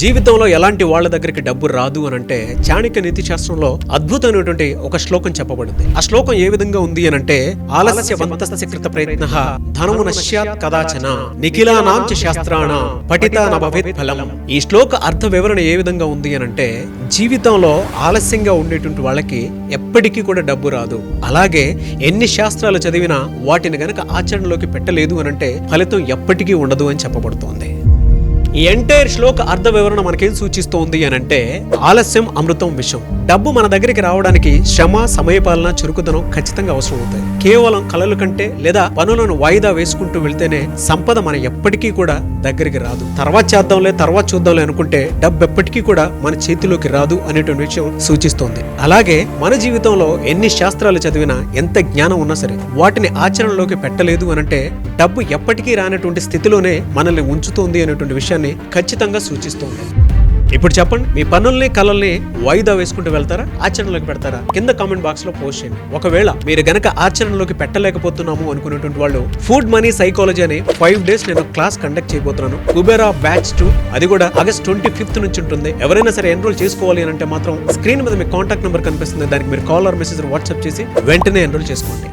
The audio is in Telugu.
జీవితంలో ఎలాంటి వాళ్ళ దగ్గరికి డబ్బు రాదు అని అంటే చాణక్య నీతి శాస్త్రంలో అద్భుతమైనటువంటి ఒక శ్లోకం చెప్పబడింది. ఆ శ్లోకం ఏ విధంగా ఉంది అని అంటే ఆలస్య వంతస్యకృత ప్రయత్న ధనము నశ్యాత్ కదాచన నిఖిలానాం శాస్త్రాణ పఠిత నభవేత్ ఫలం. ఈ శ్లోక అర్థ వివరణ ఏ విధంగా ఉంది అని అంటే జీవితంలో ఆలస్యంగా ఉండేటువంటి వాళ్ళకి ఎప్పటికీ కూడా డబ్బు రాదు. అలాగే ఎన్ని శాస్త్రాలు చదివినా వాటిని గనక ఆచరణలోకి పెట్టలేదు అనంటే ఫలితం ఎప్పటికీ ఉండదు అని చెప్పబడుతోంది. ఈ ఎంటైర్ శ్లోక అర్థ వివరణ మనకేం సూచిస్తోంది అని అంటే ఆలస్యం అమృతం విషం. డబ్బు మన దగ్గరికి రావడానికి శ్రమ సమయపాలన చురుకుదనం ఖచ్చితంగా అవసరం అవుతాయి. కేవలం కలలు కంటే లేదా పనులను వాయిదా వేసుకుంటూ వెళ్తేనే సంపద మన ఎప్పటికీ కూడా దగ్గరికి రాదు. తర్వాత చేద్దాంలే తర్వాత చూద్దాంలే అనుకుంటే డబ్బు ఎప్పటికీ కూడా మన చేతిలోకి రాదు అనేటువంటి విషయం సూచిస్తోంది. అలాగే మన జీవితంలో ఎన్ని శాస్త్రాలు చదివినా ఎంత జ్ఞానం ఉన్నా సరే వాటిని ఆచరణలోకి పెట్టలేదు అనంటే డబ్బు ఎప్పటికీ రానటువంటి స్థితిలోనే మనల్ని ఉంచుతోంది అనేటువంటి విషయాన్ని ఖచ్చితంగా సూచిస్తోంది. ఇప్పుడు చెప్పండి మీ పనుల్ని కళల్ని వాయిదా వేసుకుంటూ వెళ్తారా? ఆచరణలోకి పెడతారా? కింద కామెంట్ బాక్స్లో పోస్ట్ చేయండి. ఒకవేళ మీరు గనక ఆచరణలోకి పెట్టలేకపోతున్నాము అనుకునేటువంటి వాళ్ళు ఫుడ్ మనీ సైకాలజీ అని ఫైవ్ డేస్ నేను క్లాస్ కండక్ట్ చేయబోతున్నాను. కుబేరా బ్యాచ్ టూ అది కూడా ఆగస్ట్ ట్వంటీ ఫిఫ్త్ నుంచి ఉంటుంది. ఎవరైనా సరే ఎన్రోల్ చేసుకోవాలి అని అంటే మాత్రం స్క్రీన్ మీద మీ కాంటాక్ట్ నెంబర్ కనిపిస్తుంది. దానికి మీరు కాల్ ఆర్ మెసేజ్ వాట్సాప్ చేసి వెంటనే ఎన్రోల్ చేసుకోండి.